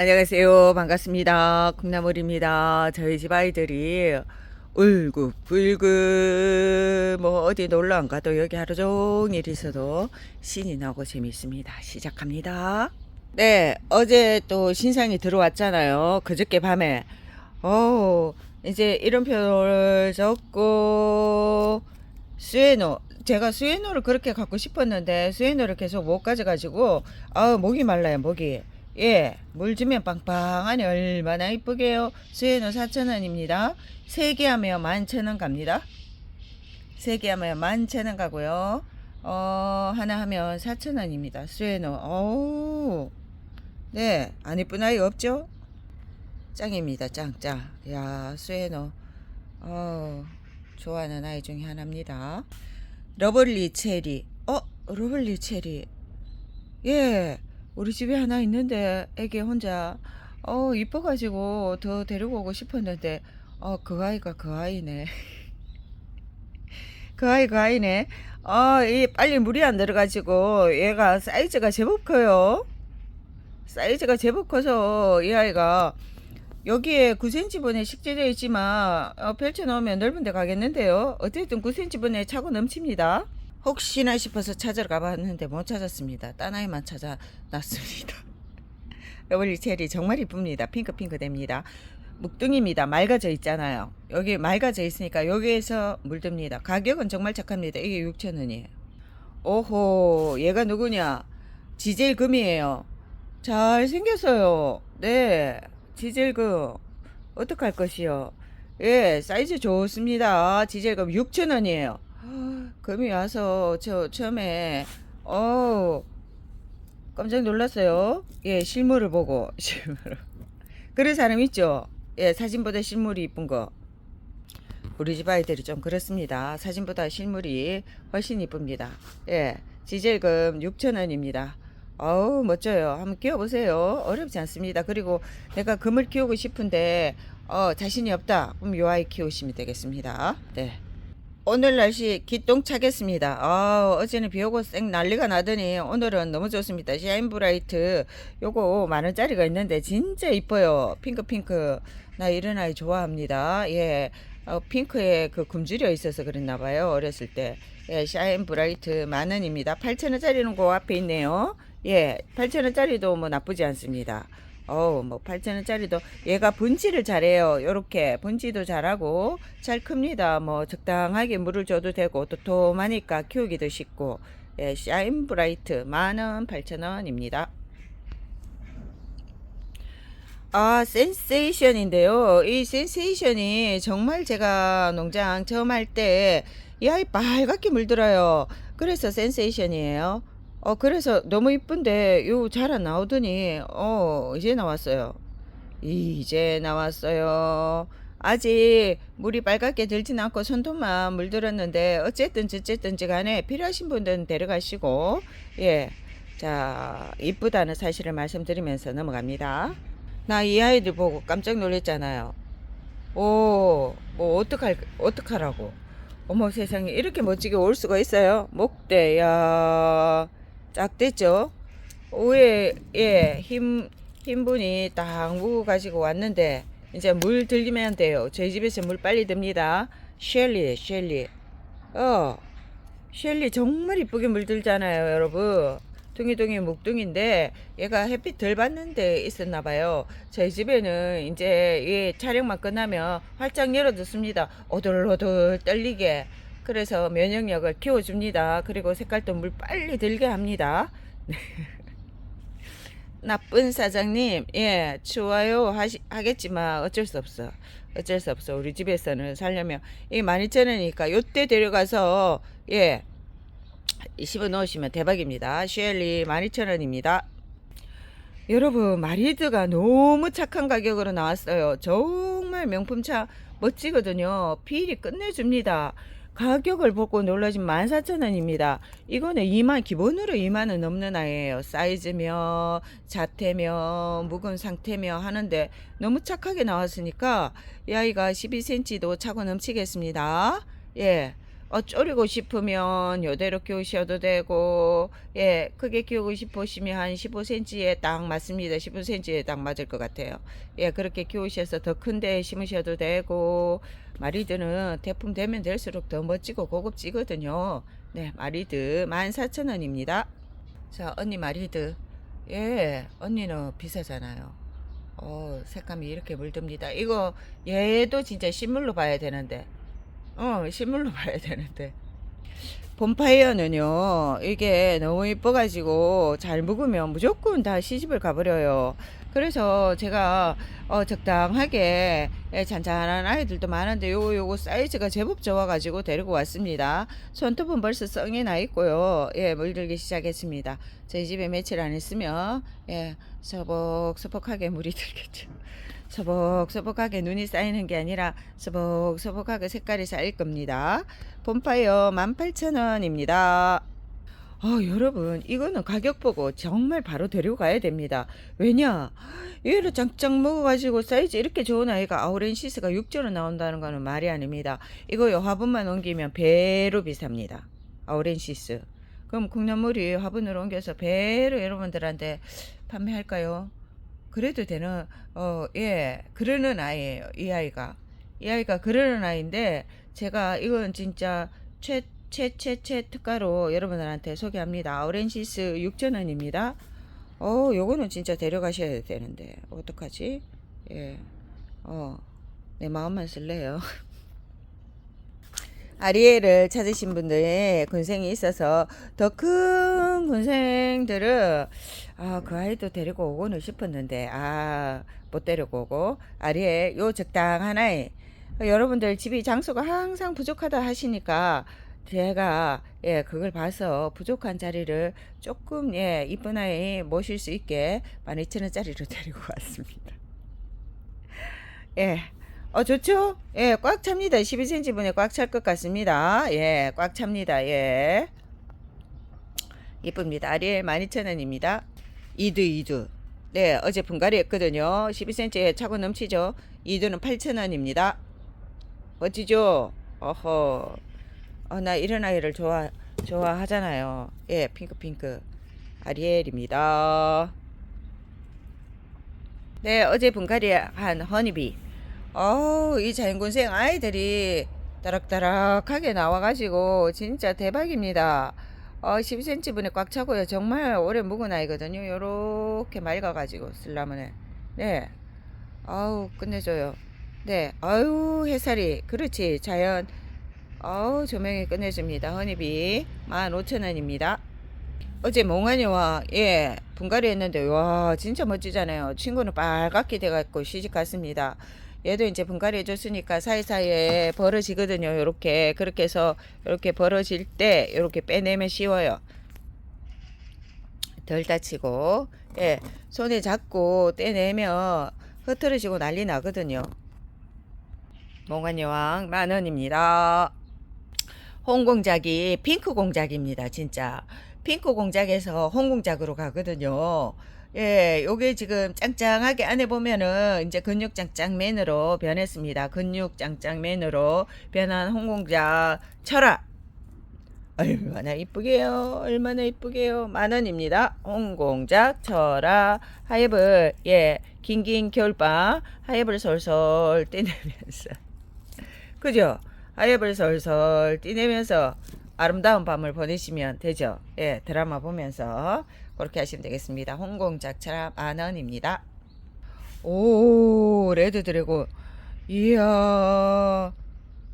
안녕하세요. 반갑습니다. 콩나물입니다. 저희 집 아이들이 울긋불긋 뭐 어디 놀러 안 가도 여기 하루 종일 있어도 신이 나고 재밌습니다. 시작합니다. 네, 어제 또 신상이 들어왔잖아요. 그저께 밤에. 어 이제 이름표를 적고 수에노 제가 수에노를 그렇게 갖고 싶었는데 수에노를 계속 못 가져가지고 아 목이 말라요 목이 예 물 주면 빵빵하니 얼마나 이쁘게요. 수에노 4,000원입니다. 세개 하면 11,000원 갑니다. 세개 하면 11,000원 가고요. 어 하나 하면 4,000원입니다. 수에노 어우. 네 안 이쁜 아이 없죠? 짱입니다 짱 짱. 야 수에노 어 좋아하는 아이 중에 하나입니다. 러블리 체리. 어, 러블리 체리. 예, 우리 집에 하나 있는데 애기 혼자 어 이뻐가지고 더 데리고 오고 싶었는데 어 그 아이가 그 아이네. 그 아이 그 아이네. 어, 이 빨리 물이 안 들어가지고 얘가 사이즈가 제법 커요. 사이즈가 제법 커서 이 아이가 여기에 9cm분에 식재되어 있지만 어, 펼쳐놓으면 넓은 데 가겠는데요. 어쨌든 9cm분에 차고 넘칩니다. 혹시나 싶어서 찾으러 가봤는데 못 찾았습니다. 딴 아이만 찾아놨습니다. 러블리 체리 정말 이쁩니다. 핑크핑크 됩니다. 묵둥입니다. 맑아져 있잖아요. 여기 맑아져 있으니까 여기에서 물듭니다. 가격은 정말 착합니다. 이게 6,000원이에요. 오호, 얘가 누구냐? 지젤 금이에요. 잘 생겼어요. 네. 지젤금 어떡할 것이요? 예, 사이즈 좋습니다. 지젤금 6,000원이에요. 금이 와서 저 처음에 어 깜짝 놀랐어요. 예, 실물을 보고 실물. 그런 사람 있죠? 예, 사진보다 실물이 이쁜 거. 우리 집 아이들이 좀 그렇습니다. 사진보다 실물이 훨씬 이쁩니다. 예, 지젤금 6,000원입니다. 어우 멋져요. 한번 키워보세요. 어렵지 않습니다. 그리고 내가 금을 키우고 싶은데 어, 자신이 없다. 그럼 요 아이 키우시면 되겠습니다. 네. 오늘 날씨 기똥차겠습니다. 아, 어제는 비 오고 쌩 난리가 나더니 오늘은 너무 좋습니다. 샤인 브라이트 요거 만 원짜리가 있는데 진짜 이뻐요. 핑크 핑크. 나 이런 아이 좋아합니다. 예. 어, 핑크에 그 굶주려 있어서 그랬나 봐요. 어렸을 때. 예, 샤인 브라이트 만 원입니다. 8,000원짜리는 그 앞에 있네요. 예, 8,000원짜리도 뭐 나쁘지 않습니다. 어우, 뭐 8,000원짜리도 얘가 분지를 잘해요. 요렇게 분지도 잘하고 잘 큽니다. 뭐 적당하게 물을 줘도 되고 도톰하니까 키우기도 쉽고 예, 샤인 브라이트 만원 8,000원입니다. 아, 센세이션인데요. 이 센세이션이 정말 제가 농장 처음 할 때 이 아이 빨갛게 물들어요. 그래서 센세이션이에요. 어, 그래서 너무 이쁜데 요 잘 안 나오더니 어, 이제 나왔어요. 이제 나왔어요. 아직 물이 빨갛게 들진 않고 손톱만 물들었는데 어쨌든 어쨌든지 간에 필요하신 분들은 데려가시고 예. 자, 이쁘다는 사실을 말씀드리면서 넘어갑니다. 나 이 아이들 보고 깜짝 놀랐잖아요. 오, 뭐 어떡할 어떡하라고. 어머 세상에 이렇게 멋지게 올 수가 있어요. 목대 야. 짝 됐죠? 오후에 예힘 힘분이 딱 무고 가지고 왔는데 이제 물 들리면 돼요. 저희 집에서 물 빨리 듭니다. 셸리 셸리 어 셸리 정말 이쁘게 물 들잖아요, 여러분. 둥이둥이 묵둥인데 얘가 햇빛 덜 받는 데 있었나 봐요. 저희 집에는 이제 이 촬영만 끝나면 활짝 열어뒀습니다. 오돌오돌 떨리게. 그래서 면역력을 키워줍니다. 그리고 색깔도 물 빨리 들게 합니다. 나쁜 사장님, 예, 좋아요 하시, 하겠지만 어쩔 수 없어. 어쩔 수 없어. 우리 집에서는 살려면 이 12,000원이니까 요때 데려가서 예, 씹어 넣으시면 대박입니다. 쉘리 12,000원입니다. 여러분, 마리드가 너무 착한 가격으로 나왔어요. 정말 명품차 멋지거든요. 필이 끝내줍니다. 가격을 보고 놀라신 14,000원입니다. 이거는 2만, 기본으로 2만 원 넘는 아이예요. 사이즈며, 자태며, 묵은 상태며 하는데 너무 착하게 나왔으니까 이 아이가 12cm도 차고 넘치겠습니다. 예. 어, 졸이고 싶으면 요대로 키우셔도 되고, 예, 크게 키우고 싶으시면 한 15cm에 딱 맞습니다. 15cm에 딱 맞을 것 같아요. 예, 그렇게 키우셔서 더 큰 데 심으셔도 되고, 마리드는 대품 되면 될수록 더 멋지고 고급지거든요. 네, 마리드 14,000원입니다. 자, 언니 마리드. 예, 언니는 비싸잖아요. 어, 색감이 이렇게 물듭니다. 이거 얘도 진짜 실물로 봐야 되는데. 어, 실물로 봐야 되는데. 봄파이어는요, 이게 너무 이뻐가지고 잘 묵으면 무조건 다 시집을 가버려요. 그래서 제가 어, 적당하게 예, 잔잔한 아이들도 많은데 요 요거 사이즈가 제법 좋아가지고 데리고 왔습니다. 손톱은 벌써 썽이 나 있고요. 예, 물들기 시작했습니다. 저희 집에 며칠 안 있으면 예, 서벅서벅하게 물이 들겠죠. 서벅서벅하게 눈이 쌓이는 게 아니라 서벅서벅하게 색깔이 쌓일 겁니다. 봄파이어 18,000원입니다. 아, 여러분, 이거는 가격 보고 정말 바로 데리고 가야 됩니다. 왜냐? 얘를 짱짱 먹어가지고 사이즈 이렇게 좋은 아이가 아우렌시스가 6전원 나온다는 거는 말이 아닙니다. 이거 요 화분만 옮기면 배로 비쌉니다. 아우렌시스. 그럼 국산물이 화분으로 옮겨서 배로 여러분들한테 판매할까요? 그래도 되는, 어, 예, 그러는 아이예요. 이 아이가. 이 아이가 그러는 아이인데, 제가 이건 진짜 최, 최, 최, 최 특가로 여러분들한테 소개합니다. 아우렌시스 6,000원입니다. 어, 요거는 진짜 데려가셔야 되는데, 어떡하지? 예, 어, 내 마음만 쓸래요. 아리에를 찾으신 분들의 군생이 있어서 더 큰 군생들은 아, 그 아이도 데리고 오고는 싶었는데 아, 못 데리고 오고 아리에 요 적당한 아이 여러분들 집이 장소가 항상 부족하다 하시니까 제가 예 그걸 봐서 부족한 자리를 조금 예 이쁜 아이 모실 수 있게 12,000원짜리로 데리고 왔습니다. 예. 어, 좋죠? 예, 꽉 찹니다. 12cm 분에 꽉 찰 것 같습니다. 예, 꽉 찹니다. 예. 이쁩니다. 아리엘 12,000원입니다. 이드, 이드. 네, 어제 분갈이 했거든요. 12cm에 차고 넘치죠? 이드는 8,000원입니다. 멋지죠? 어허. 어, 나 이런 아이를 좋아, 좋아하잖아요. 예, 핑크, 핑크. 아리엘입니다. 네, 어제 분갈이 한 허니비. 어우, 이 자연군생 아이들이 따락따락하게 나와가지고 진짜 대박입니다. 어, 12cm 분에 꽉 차고요. 정말 오래 묵은 아이거든요. 요렇게 맑아가지고 쓸라면은. 네. 아우, 끝내줘요. 네. 아유, 햇살이. 그렇지. 자연. 아우, 조명이 끝내줍니다. 허니비. 15,000원입니다. 어제 몽환이와 예 분갈이 했는데 와 진짜 멋지잖아요. 친구는 빨갛게 돼갖고 시집 갔습니다. 얘도 이제 분갈이 해줬으니까 사이사이에 벌어지거든요. 요렇게 그렇게 해서 이렇게 벌어질 때 이렇게 빼내면 쉬워요. 덜 다치고 예 손에 잡고 떼내면 흐트러지고 난리 나거든요. 몽환여왕 만원입니다. 홍공작이 핑크 공작입니다. 진짜 핑크 공작에서 홍공작으로 가거든요. 예, 요게 지금 짱짱하게 안에 보면은 이제 근육 짱짱맨으로 변했습니다. 근육 짱짱맨으로 변한 홍공작 철학. 얼마나 이쁘게요. 얼마나 이쁘게요. 만 원입니다. 홍공작 철학 하엽을 예, 긴긴 겨울밤 하엽을 솔솔 떼내면서 그죠? 하엽을 솔솔 떼내면서 아름다운 밤을 보내시면 되죠. 예, 드라마 보면서 그렇게 하시면 되겠습니다. 홍공작 철학 만 원입니다. 오, 레드 드래곤. 이야.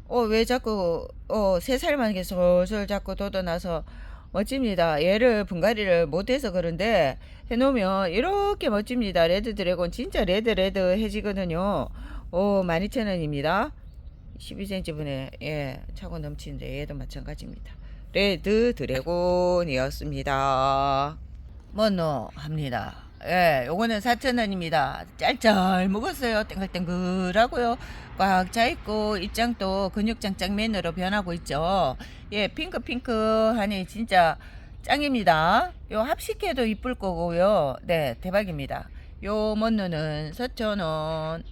어, 왜 자꾸, 어, 세 살만 이렇게 솔솔 자꾸 돋아나서 멋집니다. 얘를 분갈이를 못해서 그런데 해놓으면 이렇게 멋집니다. 레드 드래곤 진짜 레드 레드 해지거든요. 오, 12,000원입니다. 12cm 분에, 예, 차고 넘치는데 얘도 마찬가지입니다. 레드 드래곤이었습니다. 뭐노 합니다. 예, 요거는 4,000원입니다. 짤짤 먹었어요. 땡글땡글하고요. 꽉 차있고 입장도 근육장장맨으로 변하고 있죠. 예, 핑크핑크하니 진짜 짱입니다. 요 합식해도 이쁠 거고요. 네, 대박입니다. 요 먼노는 4,000원.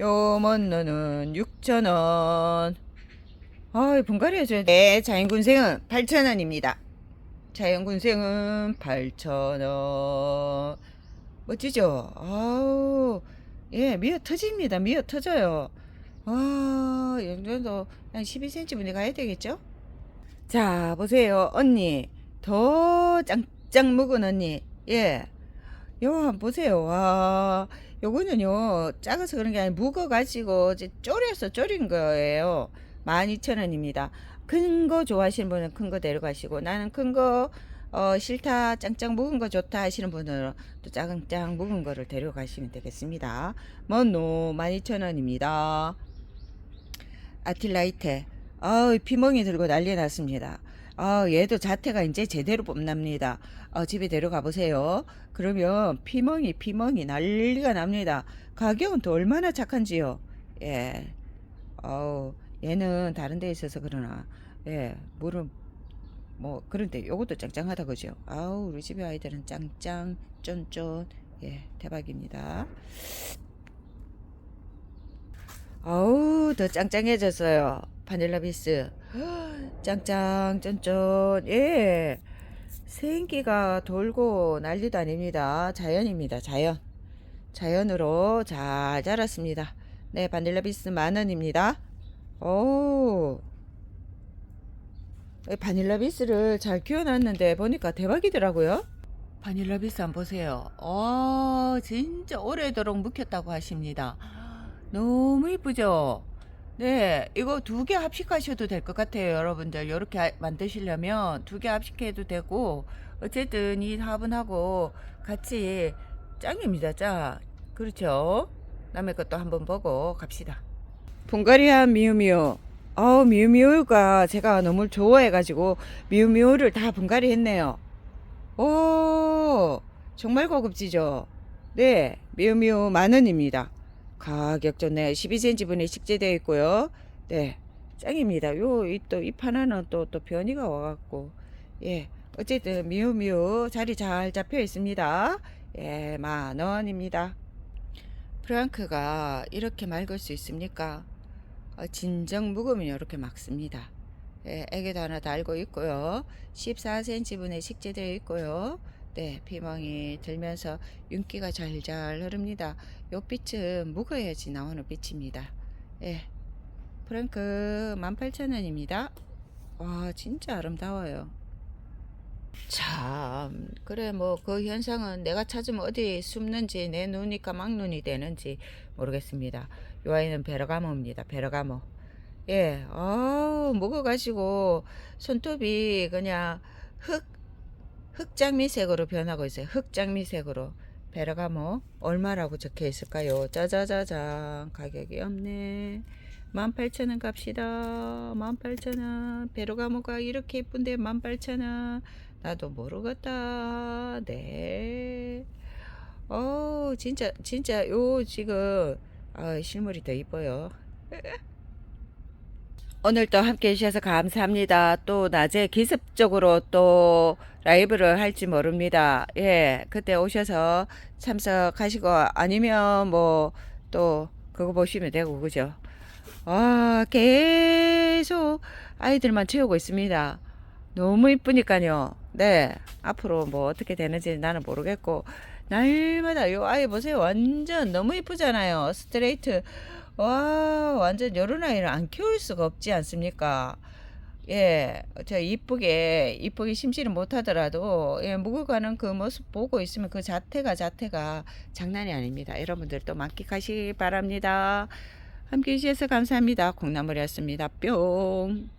요 먼노는 6,000원. 아, 분갈이 해줘야 돼. 네, 자연군생은 8,000원입니다. 자연군생은 8,000원. 멋지죠? 아우, 예, 미어 터집니다. 미어 터져요. 아, 이 정도 한 12cm 분에 가야 되겠죠? 자, 보세요. 언니. 더 짱짱 묵은 언니. 예. 요, 한번 보세요. 와, 요거는요, 작아서 그런 게 아니라 묵어가지고, 이제 졸여서 졸인 거예요. 12,000원입니다. 큰 거 좋아하시는 분은 큰 거 데려가시고, 나는 큰 거, 어, 싫다, 짱짱 묵은 거 좋다 하시는 분은 또 작은 짱 묵은 거를 데려가시면 되겠습니다. 먼노 12,000원입니다. 아틸라이테. 아 피멍이 들고 난리 났습니다. 아, 얘도 자태가 이제 제대로 뽐납니다. 어, 집에 데려가 보세요. 그러면 피멍이 피멍이 난리가 납니다. 가격은 또 얼마나 착한지요. 예. 어우, 얘는 다른 데 있어서 그러나. 예. 물은 뭐 그런데 요것도 짱짱하다 그죠? 아우, 우리 집에 아이들은 짱짱 쫀쫀. 예, 대박입니다. 아우 더 짱짱해졌어요 바닐라 비스 짱짱 쫀쫀. 예. 생기가 돌고 난리도 아닙니다. 자연입니다. 자연. 자연으로 잘 자랐습니다. 네 바닐라 비스 만원입니다. 오이 바닐라 비스를 잘 키워놨는데 보니까 대박이더라고요. 바닐라 비스 한번 보세요. 어 진짜 오래도록 묵혔다고 하십니다. 너무 이쁘죠? 네, 이거 두 개 합식하셔도 될 것 같아요, 여러분들. 이렇게 만드시려면 두 개 합식해도 되고, 어쨌든 이 화분하고 같이 짱입니다, 짱. 그렇죠? 남의 것도 한번 보고 갑시다. 분갈이한 미우미우. 어, 미우미우가 제가 너무 좋아해가지고 미우미우를 다 분갈이 했네요. 오, 정말 고급지죠? 네, 미우미우 만원입니다. 가격 좋네. 12cm 분에 식재되어 있고요. 네, 짱입니다. 요, 이 또, 잎 하나는 또, 또 변이가 와갖고, 예. 어쨌든, 미우미우 자리 잘 잡혀 있습니다. 예, 만 원입니다. 프랑크가 이렇게 맑을 수 있습니까? 어, 진정 묵으면 이렇게 막습니다. 예, 애기도 하나 달고 있고요. 14cm 분에 식재되어 있고요. 네, 피멍이 들면서 윤기가 잘잘 흐릅니다. 요 빛은 묵어야지 나오는 빛입니다. 예, 프랑크 18,000원입니다. 와, 진짜 아름다워요. 참, 그래, 뭐, 그 현상은 내가 찾으면 어디 숨는지 내 눈이 까막눈이 되는지 모르겠습니다. 요 아이는 베르가모입니다. 베르가모. 예, 어우, 먹어가지고 손톱이 그냥 흙, 흑장미색으로 변하고 있어요. 흑장미색으로. 베르가모 얼마라고 적혀 있을까요? 짜자자잔 가격이 없네. 18,000원 갑시다. 18,000원. 베르가모가 이렇게 예쁜데 18,000원. 나도 모르겠다. 네. 어, 진짜 진짜 요 지금 아, 실물이 더 이뻐요. 오늘도 함께 해주셔서 감사합니다. 또 낮에 기습적으로 또 라이브를 할지 모릅니다. 예, 그때 오셔서 참석하시고 아니면 뭐 또 그거 보시면 되고 그죠? 아, 계속 아이들만 채우고 있습니다. 너무 이쁘니까요. 네, 앞으로 뭐 어떻게 되는지 나는 모르겠고 날마다 요 아이 보세요. 완전 너무 이쁘잖아요. 스트레이트. 와, 완전 요런 아이를 안 키울 수가 없지 않습니까? 예, 저 이쁘게, 이쁘게 심지는 못하더라도, 예, 묵어가는 그 모습 보고 있으면 그 자태가, 자태가 장난이 아닙니다. 여러분들 또 만끽하시기 바랍니다. 함께 해주셔서 감사합니다. 콩나물이었습니다. 뿅.